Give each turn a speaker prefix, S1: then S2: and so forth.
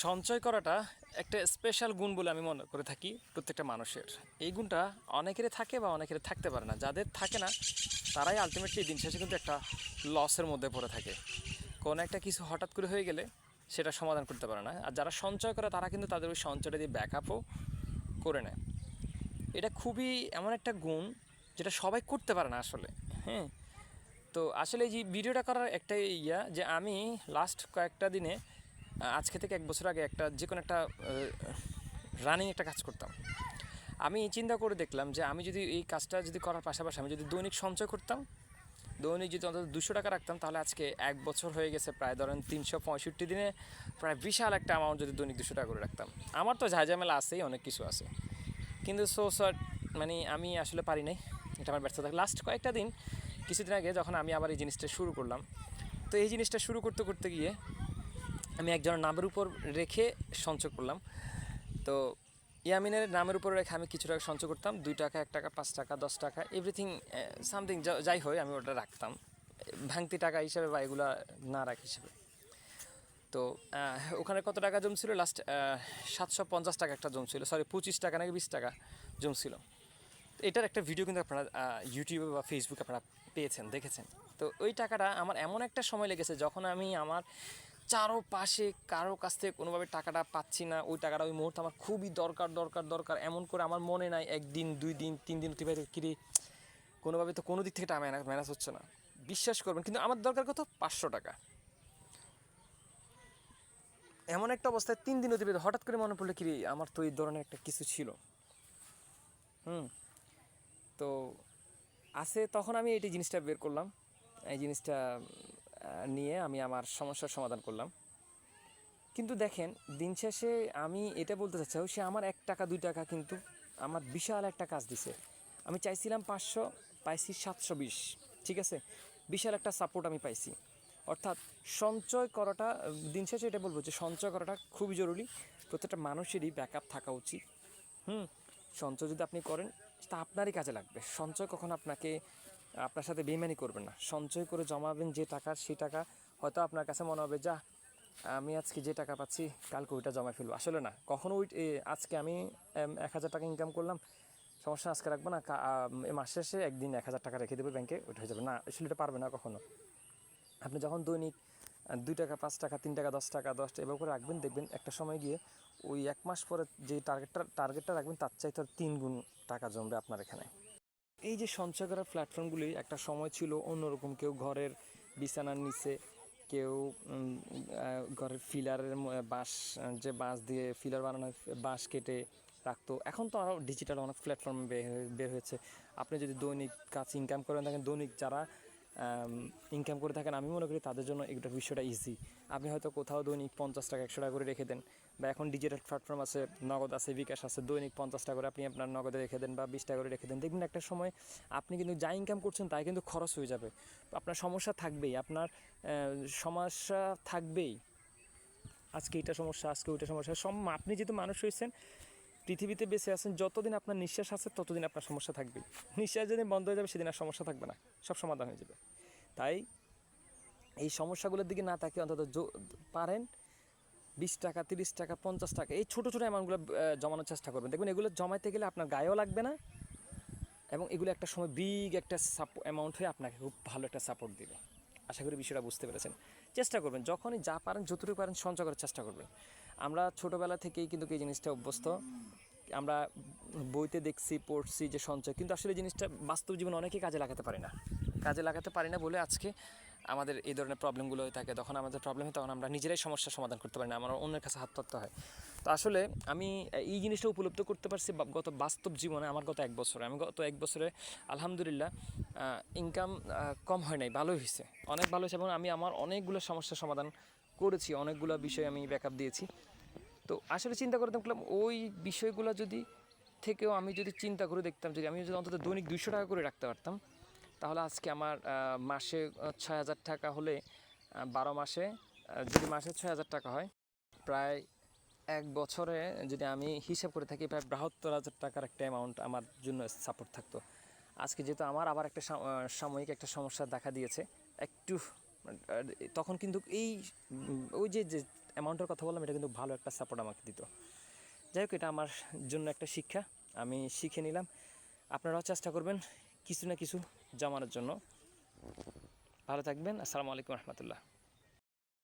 S1: সঞ্চয় করাটা একটা স্পেশাল গুণ বলে আমি মনে করে থাকি প্রত্যেকটা মানুষের। এই গুণটা অনেকেরই থাকে বা অনেকের থাকতে পারে না। যাদের থাকে না, তারাই আলটিমেটলি দিন শেষে কিন্তু একটা লসের মধ্যে পড়ে থাকে। কোনো একটা কিছু হঠাৎ করে হয়ে গেলে সেটা সমাধান করতে পারে না। আর যারা সঞ্চয় করে, তারা কিন্তু তাদের ওই সঞ্চয়টা দিয়ে ব্যাকআপও করে নেয়। এটা খুবই এমন একটা গুণ যেটা সবাই করতে পারে না আসলে। হ্যাঁ? তো আসলে এই যে ভিডিওটা করার একটাই ইয়া যে আমি লাস্ট কয়েকটা দিনে আজকে থেকে এক বছর আগে একটা যে কোনো একটা রানিং একটা কাজ করতাম। আমি চিন্তা করে দেখলাম যে আমি যদি এই কাজটা যদি করার পাশাপাশি আমি যদি দৈনিক সঞ্চয় করতাম, দৈনিক যদি অন্তত দুশো টাকা রাখতাম, তাহলে আজকে এক বছর হয়ে গেছে প্রায় ধরেন তিনশো পঁয়ষট্টি দিনে প্রায় বিশাল একটা অ্যামাউন্ট যদি দৈনিক দুশো টাকা করে রাখতাম। আমার তো ঝাঁঝামেলা আছেই, অনেক কিছু আছে। কিন্তু সো শর্ট মানে আমি আসলে পারি নাই, এটা আমার ব্যর্থতা। লাস্ট কয়েকটা দিন, কিছুদিন আগে যখন আমি আবার এই জিনিসটা শুরু করলাম, তো এই জিনিসটা শুরু করতে করতে গিয়ে আমি একজনের নামের উপর রেখে সঞ্চয় করলাম। তো ইয়ামিনের নামের উপর রেখে আমি কিছু টাকা সঞ্চয় করতাম, দুই টাকা, এক টাকা, পাঁচ টাকা, দশ টাকা এভরিথিং সামথিং যাই হয় আমি ওটা রাখতাম। ভাঙতি টাকা হিসেবে বা এগুলা না রাখ হিসেবে। তো ওখানে কত টাকা জমছিল? লাস্ট সাতশো পঞ্চাশ টাকা একটা জমছিল। সরি পঁচিশ টাকা নাকি বিশ টাকা জমছিল। এটার একটা ভিডিও কিন্তু আপনারা ইউটিউবে বা ফেসবুকে আপনারা পেয়েছেন, দেখেছেন। তো ওই টাকাটা আমার এমন একটা সময় লেগেছে যখন আমি আমার চারো পাশে কারও কাছ থেকে কোনোভাবে টাকাটা পাচ্ছি না ওই টাকাটা ওই মুহূর্তে আমার খুবই দরকার দরকার দরকার। এমন করে আমার মনে নাই একদিন দুই দিন তিন দিন অতিবাহিত কিরে কোনোভাবে তো কোনো দিক থেকে টাকা ম্যানেজ হচ্ছে না। বিশ্বাস করবেন কিন্তু আমার দরকার কত? পাঁচশো টাকা। এমন একটা অবস্থায় তিন দিন অতিবাহিত হঠাৎ করে মনে পড়ল কি রে, আমার তো এই ধরনের একটা কিছু ছিল। হুম তো আছে তখন আমি এই জিনিসটা বের করলাম। এই জিনিসটা নিয়ে আমি আমার সমস্যার সমাধান করলাম। কিন্তু দেখেন, দিন শেষে আমি এটা বলতে চাচ্ছি সে আমার এক টাকা, দুই টাকা কিন্তু আমার বিশাল একটা কাজ দিছে। আমি চাইছিলাম পাঁচশো, পাইছি সাতশো বিশ, ঠিক আছে? বিশাল একটা সাপোর্ট আমি পাইছি। অর্থাৎ সঞ্চয় করাটা, দিন শেষে এটা বলব যে সঞ্চয় করাটা খুবই জরুরি। প্রত্যেকটা মানুষেরই ব্যাকআপ থাকা উচিত। হুম, সঞ্চয় যদি আপনি করেন, তা আপনারই কাজে লাগবে। সঞ্চয় কখন আপনাকে আপনার সাথে বেইমানি করবে না। সঞ্চয় করে জমাবেন যে টাকা, সেই টাকা হয়তো আপনার কাছে মনে হবে যা আমি আজকে যে টাকা পাচ্ছি, কালকে ওইটা জমা ফেলব। আসলে না, কখনো ওই আজকে আমি এক হাজার টাকা ইনকাম করলাম, সমস্যা আজকে রাখব না মাস শেষে একদিন এক হাজার টাকা রেখে দেবে ব্যাংকে, ওইটা হয়ে যাবে। না, আসলে এটা পারবে না কখনো। আপনি যখন দৈনিক দুই টাকা, পাঁচ টাকা, তিন টাকা, দশ টাকা দশ টাকা, এভাবে করে রাখবেন, দেখবেন একটা সময় গিয়ে ওই এক মাস পরে যে টার্গেটটা টার্গেটটা রাখবেন, তার চাইতে তিন গুণ টাকা জমবে আপনার এখানে। এই যে সঞ্চয় করার প্ল্যাটফর্মগুলি একটা সময় ছিল অন্যরকম কেউ ঘরের বিছানার নিচে, কেউ ঘরের ফিলারের বাঁশ, যে বাঁশ দিয়ে ফিলার বানানো বাঁশ কেটে রাখতো। এখন তো আরও ডিজিটাল অনেক প্ল্যাটফর্ম বের হয়েছে। আপনি যদি দৈনিক কাজ ইনকাম করেন থাকেন দৈনিক যারা ইনকাম করে থাকেন, আমি মনে করি তাদের জন্য এটা বিষয়টা ইজি আপনি হয়তো কোথাও দৈনিক পঞ্চাশ টাকা, একশো টাকা করে রেখে দেন, বা এখন ডিজিটাল প্ল্যাটফর্ম আছে, নগদ আছে, বিকাশ আছে, দৈনিক পঞ্চাশ টাকা করে আপনি আপনার নগদে রেখে দেন বা বিশ টাকা করে রেখে দেন। দেখবেন একটা সময় আপনি কিন্তু যা ইনকাম করছেন তাই কিন্তু খরচ হয়ে যাবে। আপনার সমস্যা থাকবেই, আপনার সমস্যা থাকবেই। আজকে এটা সমস্যা, আজকে ওইটা সমস্যা সব আপনি যেহেতু মানুষ হয়েছেন পৃথিবীতে বেঁচে আছেন, যতদিন আপনার নিঃশ্বাস আছে, ততদিন আপনার সমস্যা থাকবে নিঃশ্বাস যেদিন বন্ধ হয়ে যাবে, সেদিন আর সমস্যা থাকবে না। সব সমাধান হয়ে যাবে। তাই এই সমস্যাগুলোর দিকে না তাকিয়ে অন্তত পারেন। বিশ টাকা, তিরিশ টাকা, পঞ্চাশ টাকা, এই ছোটো ছোটো অ্যামাউন্টগুলো জমানোর চেষ্টা করবেন। দেখবেন এগুলো জমাইতে গেলে আপনার গায়েও লাগবে না এবং এগুলো একটা সময় বিগ একটা সাপো অ্যামাউন্ট হয়ে আপনাকে খুব ভালো একটা সাপোর্ট দিবে। আশা করি বিষয়টা বুঝতে পেরেছেন। চেষ্টা করবেন, যখনই যা পারেন, যতটুকু পারেন সঞ্চয় করার চেষ্টা করবেন। আমরা ছোটোবেলা থেকেই কিন্তু এই জিনিসটা অভ্যস্ত। আমরা বইতে দেখছি, পড়ছি যে সঞ্চয়, কিন্তু আসলে জিনিসটা বাস্তব জীবনে অনেকেই কাজে লাগাতে পারি না। কাজে লাগাতে পারি না বলে আজকে আমাদের এই ধরনের প্রবলেমগুলো হয়ে থাকে, তখন আমাদের প্রবলেম হয়, তখন আমরা নিজেরাই সমস্যার সমাধান করতে পারি না, আমার অন্যের কাছে হাত পাততে হয়। তো আসলে আমি এই জিনিসটা উপলব্ধ করতে পারছি গত বাস্তব জীবনে, আমার গত এক বছরে। আমি গত এক বছরে, আলহামদুলিল্লাহ ইনকাম কম হয় নাই, ভালোই হয়েছে। অনেক ভালো হয়েছে এবং আমি আমার অনেকগুলো সমস্যার সমাধান করেছি, অনেকগুলো বিষয় আমি ব্যাকআপ দিয়েছি। তো আসলে চিন্তা করে দেখলাম, ওই বিষয়গুলো যদি থেকেও আমি যদি চিন্তা করে দেখতাম, যদি আমি যদি অন্তত দৈনিক দুইশো টাকা করে রাখতে পারতাম তাহলে আজকে আমার মাসে ছয় হাজার টাকা হলে বারো মাসে যদি মাসে ছয় হাজার টাকা হয়, প্রায় এক বছরে যদি আমি হিসাব করে থাকি, প্রায় বাহাত্তর হাজার টাকার একটা অ্যামাউন্ট আমার জন্য সাপোর্ট থাকতো। আজকে যেহেতু আমার আবার একটা সাময়িক একটা সমস্যা দেখা দিয়েছে, একটু তখন কিন্তু এই, ওই যে যে অ্যামাউন্টের কথা বললাম, এটা কিন্তু ভালো একটা সাপোর্ট আমাকে দিত। যাই হোক, এটা আমার জন্য একটা শিক্ষা, আমি শিখে নিলাম। আপনারাও চেষ্টা করবেন কিছু না কিছু জমানোর জন্য। ভালো থাকবেন। আসসালামু আলাইকুম রহমতুল্লাহ।